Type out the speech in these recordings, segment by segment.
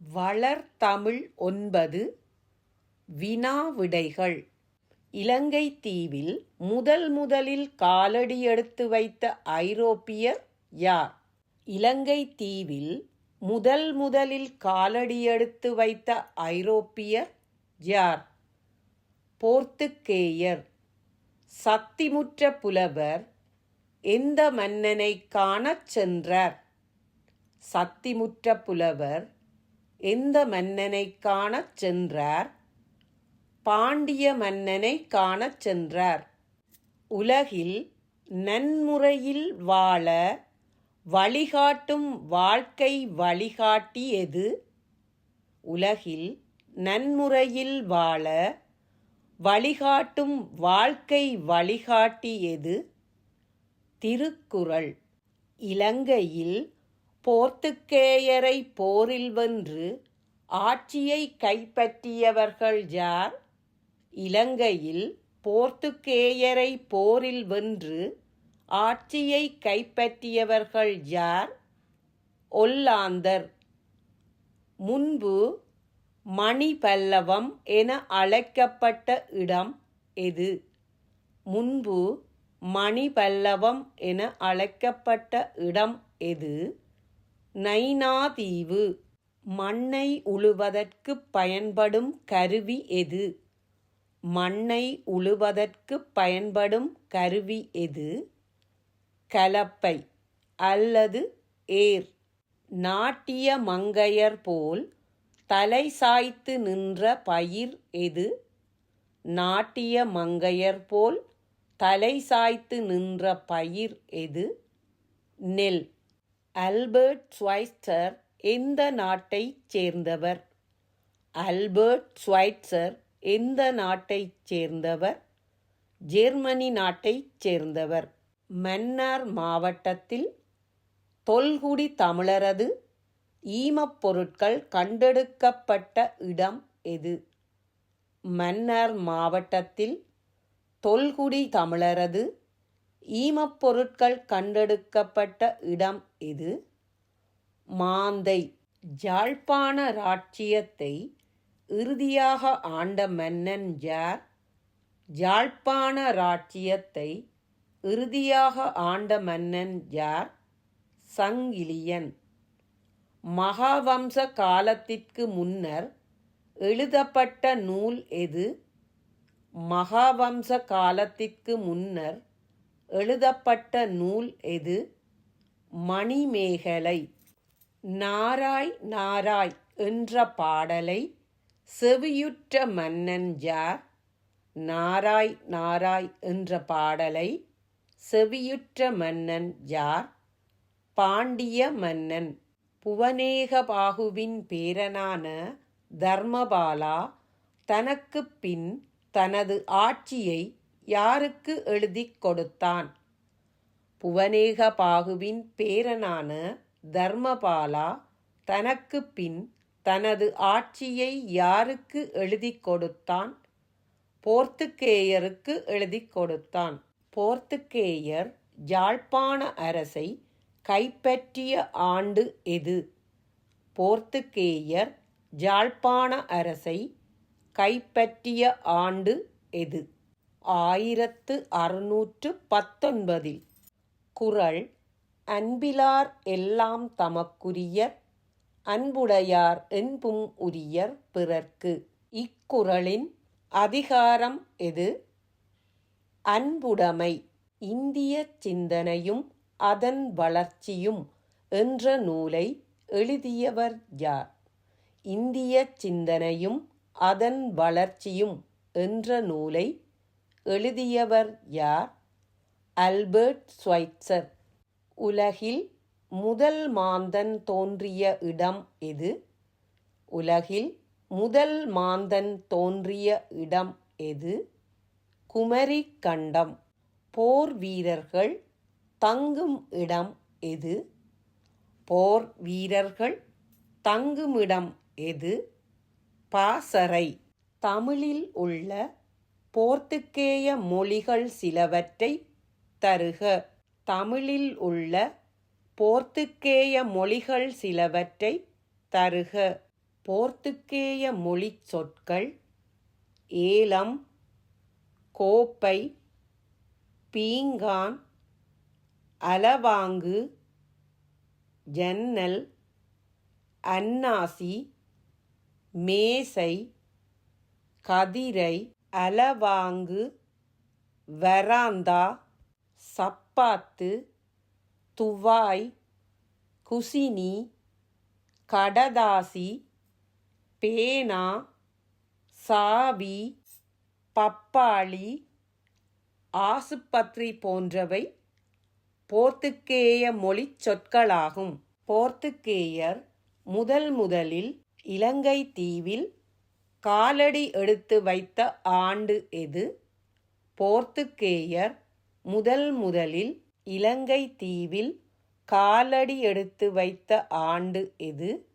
வளர்தமிழ் ஒன்பது வினாவிடைகள். இலங்கை தீவில் முதல் முதலில் காலடி எடுத்து வைத்த ஐரோப்பியர் யார்? இலங்கை தீவில் முதல் முதலில் காலடி எடுத்து வைத்த ஐரோப்பியர் யார்? போர்த்துக்கேயர். சத்திமுற்ற புலவர் எந்த மன்னனை காணச் சென்றார்? சத்திமுற்ற புலவர் எந்த மன்னனை காணச் சென்றார்? பாண்டிய மன்னனை காணச் சென்றார். உலகில் நன்முறையில் வாழ வழிகாட்டும் வாழ்க்கை வழிகாட்டி எது உலகில் நன்முறையில் வாழ வழிகாட்டும் வாழ்க்கை வழிகாட்டி எது திருக்குறள். இலங்கையில் போர்த்துக்கேயரை போரில் வென்று ஆட்சியை கைப்பற்றியவர்கள் யார்? இலங்கையில் போர்த்துக்கேயரை போரில் வென்று ஆட்சியை கைப்பற்றியவர்கள் யார்? ஒல்லாந்தர். முன்பு மணிபல்லவம் என அழைக்கப்பட்ட இடம் எது? முன்பு மணிபல்லவம் என அழைக்கப்பட்ட இடம் எது? நைனாதீவு. மண்ணை உழுவதற்கு பயன்படும் கருவி எது? மண்ணை உழுவதற்கு பயன்படும் கருவி எது? கலப்பை அல்லது ஏர். நாட்டிய மங்கையர் போல் தலை சாய்த்து நின்ற பயிர் எது? நாட்டிய மங்கையர் போல் தலை சாய்த்து நின்ற பயிர் எது? நெல். அல்பர்ட் ஸ்வைட்சர் எந்த நாட்டைச் சேர்ந்தவர்? அல்பர்ட் ஸ்வைட்சர் எந்த நாட்டைச் சேர்ந்தவர்? ஜெர்மனி நாட்டைச் சேர்ந்தவர். மன்னார் மாவட்டத்தில் தொல்குடி தமிழரது ஈமப் பொருட்கள் கண்டெடுக்கப்பட்ட இடம் எது? மன்னார் மாவட்டத்தில் தொல்குடி தமிழரது ஈமப்பொருட்கள் கண்டெடுக்கப்பட்ட இடம் இது. மாந்தை ஜாழ்ப்பாண ராட்சியத்தை இறுதியாக ஆண்ட மன்னன் ஜார் ஜாழ்ப்பாண ராட்சியத்தை இறுதியாக ஆண்ட மன்னன் ஜார் சங்கிலியன் மகாவம்ச காலத்திற்கு முன்னர் எழுதப்பட்ட நூல் எது? மகாவம்ச காலத்திற்கு முன்னர் எழுதப்பட்ட நூல் எது? மணிமேகலை. நாராய் நாராய் என்ற பாடலை செவியுற்ற மன்னன் ஜார் நாராய் நாராய் என்ற பாடலை செவியுற்ற மன்னன் ஜார் பாண்டிய மன்னன் புவனேகபாகுவின் பேரனான தர்மபாலா தனக்கு பின் தனது ஆட்சியை யாருக்கு எழுதிக் கொடுத்தான்? புவனேகபாகுவின் பேரனான தர்மபாலா தனக்கு பின் தனது ஆட்சியை யாருக்கு எழுதிக் கொடுத்தான்? போர்த்துக்கேயருக்கு எழுதிக் கொடுத்தான். போர்த்துக்கேயர் ஜாழ்ப்பாண அரசை கைப்பற்றிய ஆண்டு எது? போர்த்துக்கேயர் ஜாழ்ப்பாண அரசை கைப்பற்றிய ஆண்டு எது? ஆயிரத்து அறுநூற்று பத்தொன்பதில் குறள் அன்பிலார் எல்லாம் தமக்குரியர் அன்புடையார் என்பும் உரியர் பிறர்க்கு. இக்குறளின் அதிகாரம் எது? அன்புடைமை. இந்திய சிந்தனையும் அதன் வளர்ச்சியும் என்ற நூலை எழுதியவர் யார்? இந்திய சிந்தனையும் அதன் வளர்ச்சியும் என்ற நூலை எழுதியவர் யார்? Albert Schweitzer. உலகில் முதல் மாந்தன் தோன்றிய இடம் எது? உலகில் முதல் மாந்தன் தோன்றிய இடம் எது? குமரி கண்டம். போர் வீரர்கள் தங்கும் இடம் எது? போர் வீரர்கள் தங்குமிடம் எது? பாசறை. தமிழில் உள்ள போர்த்துக்கேய மொழிகள் சிலவற்றை தருக. தமிழில் உள்ள போர்த்துக்கேய மொழிகள் சிலவற்றை தருக. போர்த்துக்கேய மொழிச் சொற்கள் ஏலம் கோப்பை பீங்கான் அலவாங்கு ஜன்னல் அன்னாசி மேசை கதிரை அலவாங்கு வராந்தா சப்பாத்து துவாய் குசினி கடதாசி பேனா சாவி பப்பாளி ஆசுபத்திரி போன்றவை போர்த்துக்கேய மொழிச் சொற்களாகும். போர்த்துக்கேயர் முதல் முதலில் இலங்கை தீவில் காலடி எடுத்து வைத்த ஆண்டு எது? போர்த்துக்கேயர் முதல் முதலில் இலங்கை தீவில் காலடி எடுத்து வைத்த ஆண்டு எது?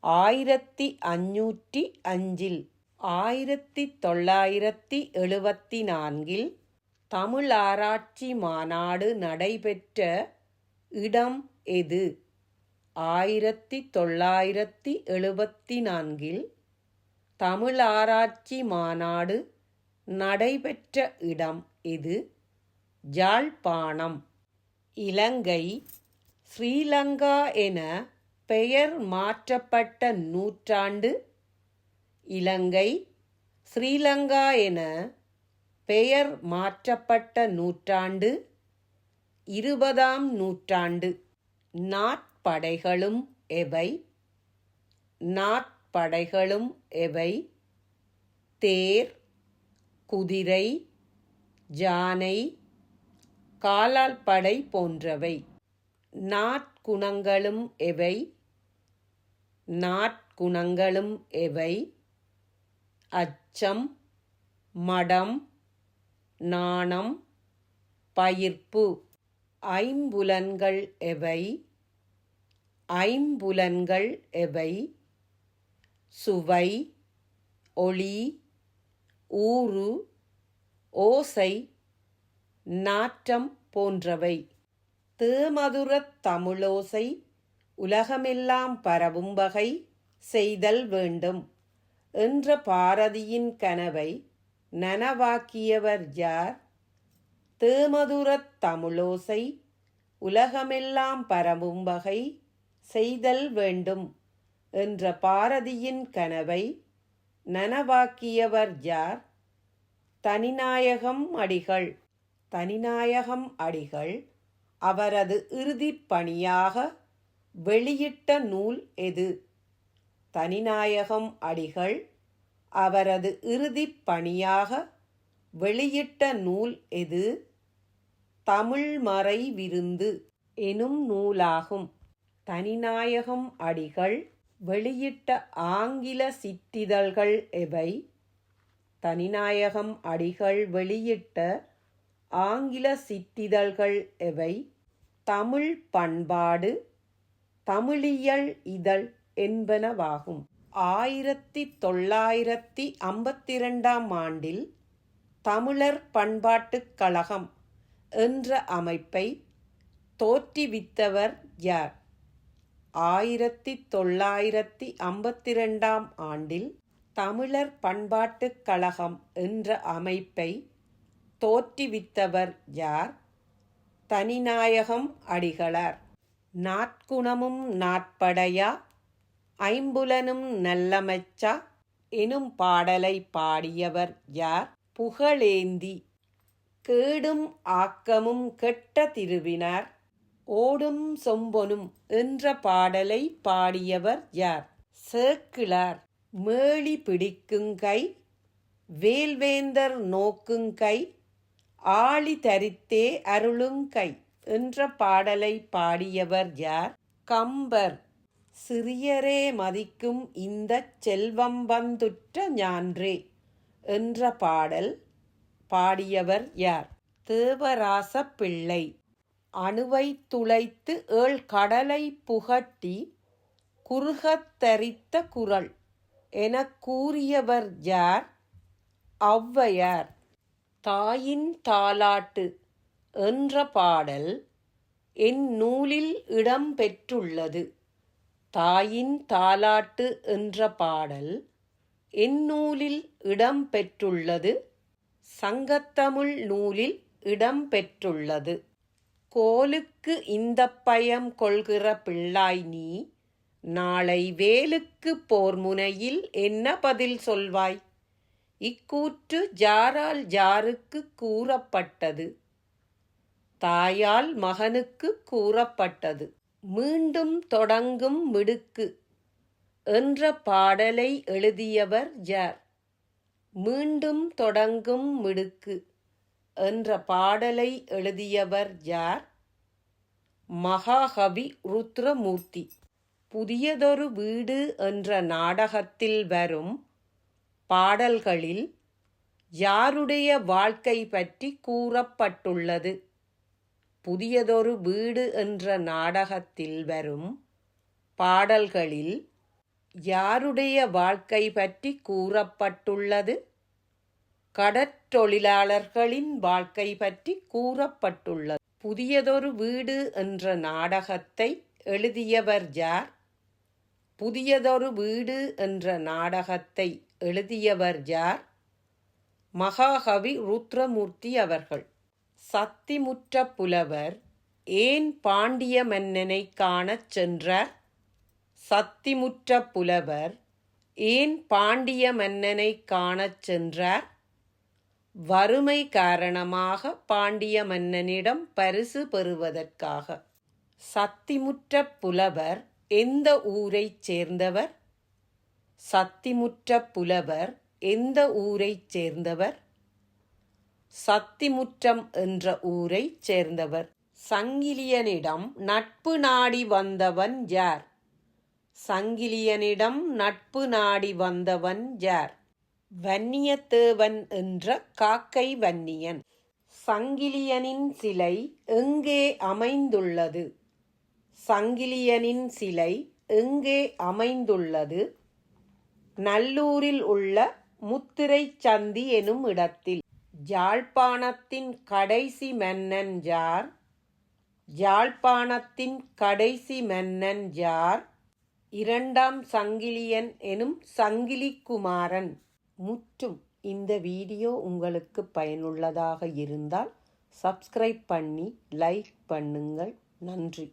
ஆயிரத்தி அஞ்சூற்றி அஞ்சில் ஆயிரத்தி தொள்ளாயிரத்தி எழுபத்தி நான்கில் தமிழ் ஆராய்ச்சி மாநாடு நடைபெற்ற இடம் எது? ஆயிரத்தி தொள்ளாயிரத்தி எழுபத்தி நான்கில் தமிழ் ஆராய்ச்சி மாநாடு நடைபெற்ற இடம் இது ஜாழ்ப்பாணம். இலங்கை ஸ்ரீலங்கா என பெயர் மாற்றப்பட்ட நூற்றாண்டு. இலங்கை ஸ்ரீலங்கா என பெயர் மாற்றப்பட்ட நூற்றாண்டு. இருபதாம் நூற்றாண்டு. நாற்படைகளும் எவை? நாற் படைகளும் எவை? தேர் குதிரை ஜானை காலாள்படை போன்றவை. நாட்குணங்களும் எவை? நாட்குணங்களும் எவை? அச்சம் மடம் நாணம் பயிர்ப்பு. ஐம்புலன்கள் எவை? ஐம்புலன்கள் எவை? சுவை ஒளி ஊறு ஓசை நாற்றம் போன்றவை. தேமதுரத் தமிழோசை உலகமெல்லாம் பரவும் வகை செய்தல் வேண்டும். என்ற பாரதியின் கனவை நனவாக்கியவர் யார்? தேமதுரத் தமிழோசை உலகமெல்லாம் பரவும் வகை செய்தல் வேண்டும். என்ற பாரதியின் கனவை நனவாக்கியவர் யார்? தனிநாயகம் அடிகள். தனிநாயகம் அடிகள் அவரது இறுதிப் பணியாக வெளியிட்ட நூல் எது? தனிநாயகம் அடிகள் அவரது இறுதிப் பணியாக வெளியிட்ட நூல் எது? தமிழ்மறை விருந்து எனும் நூலாகும். தனிநாயகம் அடிகள் வெளியிட்ட ஆங்கில சிற்றிதழ்கள் எவை? தனிநாயகம் அடிகள் வெளியிட்ட ஆங்கில சிற்றிதழ்கள் எவை? தமிழ் பண்பாடு தமிழியல் இதழ் என்பனவாகும். ஆயிரத்தி தொள்ளாயிரத்தி ஐம்பத்தி இரண்டாம் ஆண்டில் தமிழர் பண்பாட்டுக் கழகம் என்ற அமைப்பை தோற்றுவித்தவர் யார்? ஆயிரத்தி தொள்ளாயிரத்தி ஐம்பத்தி ரெண்டாம் ஆண்டில் தமிழர் பண்பாட்டுக் கழகம் என்ற அமைப்பை தோற்றுவித்தவர் யார்? தனிநாயகம் அடிகளார். நாட்குணமும் நாட்படையா? ஐம்புலனும் நல்லமைச்சா? எனும் பாடலை பாடியவர் யார்? புகழேந்தி. கேடும் ஆக்கமும் கெட்ட திருவினார். ஓடும் சொம்பொனும் என்ற பாடலை பாடியவர் யார்? சேக்கிழார். மேளி பிடிக்குங்கை வேல்வேந்தர் நோக்குங்கை ஆளி தரித்தே அருளுங்கை என்ற பாடலை பாடியவர் யார்? கம்பர். சிறியரே மதிக்கும் இந்த செல்வம் வந்துற்ற ஞான்றே என்ற பாடல் பாடியவர் யார்? தேவராச பிள்ளை. அணுவை துளைத்து ஏழ் கடலை புகட்டி குறுகத்தரித்த குரல் எனக் கூறியவர் யார்? ஔவையார். தாயின் தாலாட்டு என்ற பாடல் என் நூலில் இடம் பெற்றுள்ளது. தாயின் தாலாட்டு என்ற பாடல் என் நூலில் இடம்பெற்றுள்ளது சங்கத்தமிழ் நூலில் இடம்பெற்றுள்ளது கோலுக்கு இந்தப் பயம் கொள்கிற பிள்ளாய் நீ நாளை வேலுக்கு போர் முனையில் என்ன பதில் சொல்வாய்? இக்கூற்று ஜாரால் ஜாருக்கு கூறப்பட்டது. தாயால் மகனுக்கு கூறப்பட்டது. மீண்டும் தொடங்கும் மிடுக்கு என்ற பாடலை எழுதியவர் ஜார். மீண்டும் தொடங்கும் மிடுக்கு. என்ற பாடலை எழுதியவர் யார்? மகாகவி ருத்ரமூர்த்தி. புதியதொரு வீடு என்ற நாடகத்தில் வரும் பாடல்களில் யாருடைய வாழ்க்கை பற்றி கூறப்பட்டுள்ளது? புதியதொரு வீடு என்ற நாடகத்தில் வரும் பாடல்களில் யாருடைய வாழ்க்கை பற்றி கூறப்பட்டுள்ளது? கடற்றொழிலாளர்களின் வாழ்க்கை பற்றி கூறப்பட்டுள்ளது. புதியதொரு வீடு என்ற நாடகத்தை எழுதியவர் யார்? புதியதொரு வீடு என்ற நாடகத்தை எழுதியவர் யார்? மகாகவி ருத்ரமூர்த்தி அவர்கள் சத்திமுற்ற புலவர் ஏன் பாண்டிய மன்னனை காணச் சென்றார்? சத்திமுற்ற புலவர் ஏன் பாண்டிய மன்னனை காணச் சென்றார்? வறுமை காரணமாக பாண்டிய மன்னனிடம் பரிசு பெறுவதற்காக. சத்திமுற்ற புலவர் எந்த ஊரைச் சேர்ந்தவர்? சத்திமுற்ற புலவர் எந்த ஊரைச் சேர்ந்தவர்? சத்திமுற்றம் என்ற ஊரைச் சேர்ந்தவர். சங்கிலியனிடம் நட்பு நாடி வந்தவன் யார்? சங்கிலியனிடம் நட்பு நாடி வந்தவன் யார்? வன்னியத்தேவன் என்ற காக்கை வன்னியன். சங்கிலியனின் சிலை எங்கே அமைந்துள்ளது? சங்கிலியனின் சிலை எங்கே அமைந்துள்ளது? நல்லூரில் உள்ள முத்திரை சந்தி எனும் இடத்தில். ஜாழ்ப்பாணத்தின் கடைசி மன்னன் ஜார்? ஜாழ்ப்பாணத்தின் கடைசி மன்னன் ஜார்? இரண்டாம் சங்கிலியன் எனும் சங்கிலிக்குமாரன். முற்றும் இந்த வீடியோ உங்களுக்கு பயனுள்ளதாக இருந்தால் சப்ஸ்கிரைப் பண்ணி லைக் பண்ணுங்கள். நன்றி.